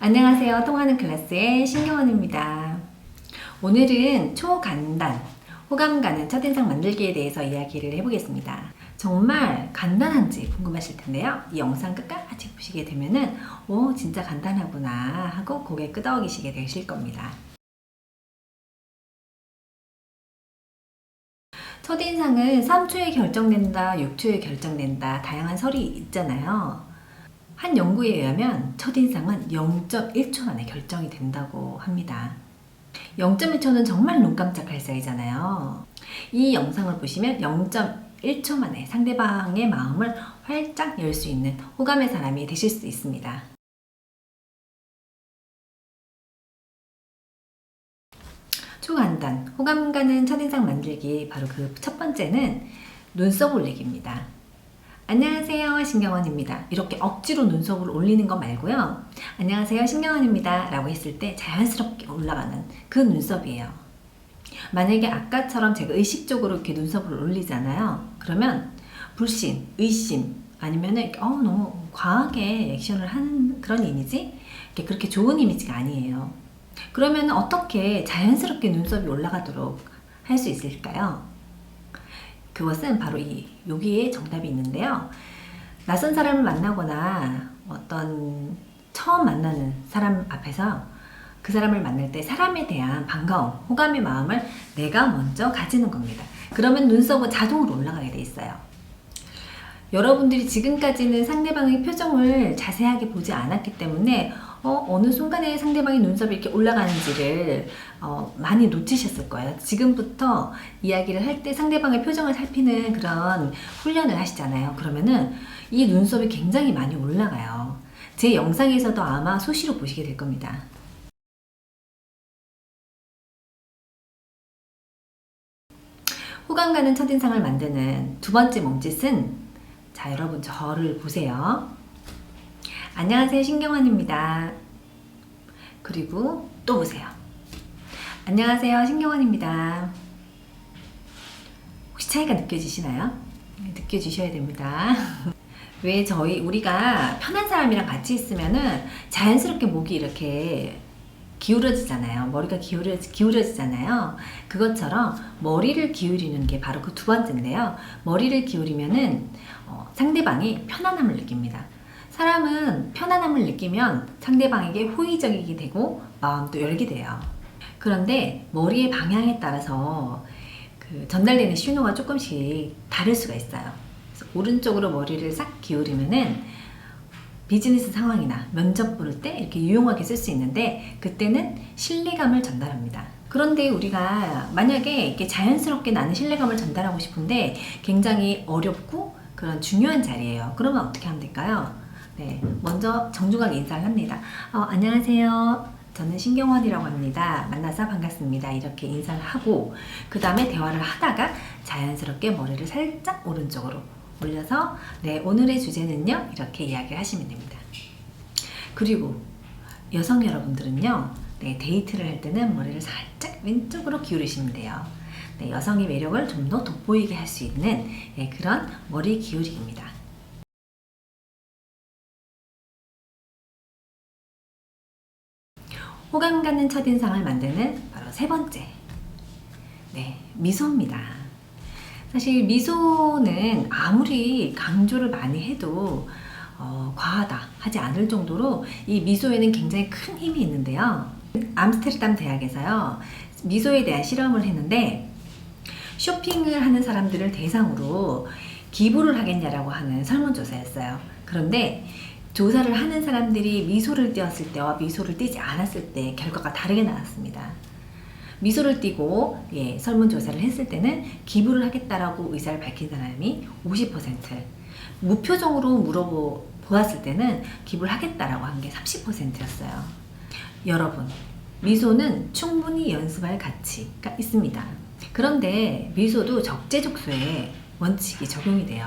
안녕하세요. 통하는 클래스의 신경원입니다. 오늘은 초간단, 호감 가는 첫인상 만들기에 대해서 이야기를 해보겠습니다. 정말 간단한지 궁금하실 텐데요. 이 영상 끝까지 보시게 되면은, 오, 진짜 간단하구나 하고 고개 끄덕이시게 되실 겁니다. 첫인상은 3초에 결정된다, 6초에 결정된다, 다양한 설이 있잖아요. 한 연구에 의하면 첫인상은 0.1초 만에 결정이 된다고 합니다. 0.1초는 정말 눈 깜짝할 사이잖아요. 이 영상을 보시면 0.1초 만에 상대방의 마음을 활짝 열 수 있는 호감의 사람이 되실 수 있습니다. 초간단, 호감 가는 첫인상 만들기 바로 그 첫 번째는 눈썹 올리기입니다. 안녕하세요 신경원입니다. 이렇게 억지로 눈썹을 올리는 거 말고요. 안녕하세요 신경원입니다. 라고 했을 때 자연스럽게 올라가는 그 눈썹이에요. 만약에 아까처럼 제가 의식적으로 이렇게 눈썹을 올리잖아요. 그러면 불신, 의심, 아니면은 어 너무 과하게 액션을 하는 그런 이미지? 그렇게 좋은 이미지가 아니에요. 그러면 어떻게 자연스럽게 눈썹이 올라가도록 할 수 있을까요? 그것은 바로 이 여기에 정답이 있는데요. 낯선 사람을 만나거나 어떤 처음 만나는 사람 앞에서 그 사람을 만날 때 사람에 대한 반가움, 호감의 마음을 내가 먼저 가지는 겁니다. 그러면 눈썹은 자동으로 올라가게 돼 있어요. 여러분들이 지금까지는 상대방의 표정을 자세하게 보지 않았기 때문에 어, 어느 순간에 상대방의 눈썹이 이렇게 올라가는지를 어, 많이 놓치셨을 거예요. 지금부터 이야기를 할 때 상대방의 표정을 살피는 그런 훈련을 하시잖아요. 그러면은 이 눈썹이 굉장히 많이 올라가요. 제 영상에서도 아마 수시로 보시게 될 겁니다. 호감 가는 첫인상을 만드는 두 번째 몸짓은 자 여러분 저를 보세요. 안녕하세요 신경원입니다. 그리고 또 보세요. 안녕하세요 신경원입니다. 혹시 차이가 느껴지시나요? 네, 느껴지셔야 됩니다. 왜 저희 우리가 편한 사람이랑 같이 있으면은 자연스럽게 목이 이렇게 기울어지잖아요. 머리가 기울어, 기울어지잖아요. 그것처럼 머리를 기울이는 게 바로 그 두 번째인데요. 머리를 기울이면은 어, 상대방이 편안함을 느낍니다. 사람은 편안함을 느끼면 상대방에게 호의적이게 되고 마음도 열게 돼요. 그런데 머리의 방향에 따라서 그 전달되는 신호가 조금씩 다를 수가 있어요. 오른쪽으로 머리를 싹 기울이면은 비즈니스 상황이나 면접 볼때 이렇게 유용하게 쓸 수 있는데 그때는 신뢰감을 전달합니다. 그런데 우리가 만약에 이렇게 자연스럽게 나는 신뢰감을 전달하고 싶은데 굉장히 어렵고 그런 중요한 자리예요. 그러면 어떻게 하면 될까요? 네, 먼저 정중하게 인사를 합니다. 어, 안녕하세요. 저는 신경원이라고 합니다. 만나서 반갑습니다. 이렇게 인사를 하고 그 다음에 대화를 하다가 자연스럽게 머리를 살짝 오른쪽으로 올려서 네 오늘의 주제는요 이렇게 이야기를 하시면 됩니다. 그리고 여성 여러분들은요 네, 데이트를 할 때는 머리를 살짝 왼쪽으로 기울이시면 돼요. 네, 여성의 매력을 좀 더 돋보이게 할 수 있는 네, 그런 머리 기울이기입니다. 호감 가는 첫인상을 만드는 바로 세 번째. 네, 미소입니다. 사실 미소는 아무리 강조를 많이 해도 어, 과하다 하지 않을 정도로 이 미소에는 굉장히 큰 힘이 있는데요. 암스테르담 대학에서요, 미소에 대한 실험을 했는데, 쇼핑을 하는 사람들을 대상으로 기부를 하겠냐라고 하는 설문조사였어요. 그런데 조사를 하는 사람들이 미소를 띄었을 때와 미소를 띄지 않았을 때 결과가 다르게 나왔습니다. 미소를 띄고 예, 설문조사를 했을 때는 기부를 하겠다라고 의사를 밝힌 사람이 50%, 무표정으로 물어보았을 때는 기부를 하겠다라고 한 게 30%였어요. 여러분, 미소는 충분히 연습할 가치가 있습니다. 그런데 미소도 적재적소에 원칙이 적용이 돼요.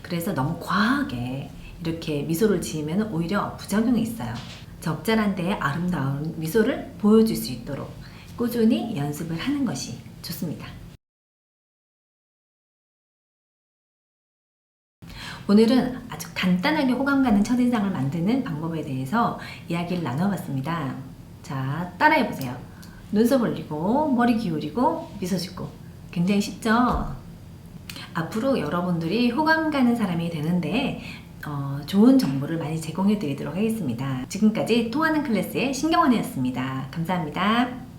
그래서 너무 과하게 이렇게 미소를 지으면 오히려 부작용이 있어요. 적절한 때의 아름다운 미소를 보여줄 수 있도록 꾸준히 연습을 하는 것이 좋습니다. 오늘은 아주 간단하게 호감 가는 첫인상을 만드는 방법에 대해서 이야기를 나눠봤습니다. 자, 따라해보세요. 눈썹 올리고, 머리 기울이고, 미소 짓고. 굉장히 쉽죠? 앞으로 여러분들이 호감 가는 사람이 되는데, 어, 좋은 정보를 많이 제공해 드리도록 하겠습니다. 지금까지 통하는 클래스의 신경원이었습니다. 감사합니다.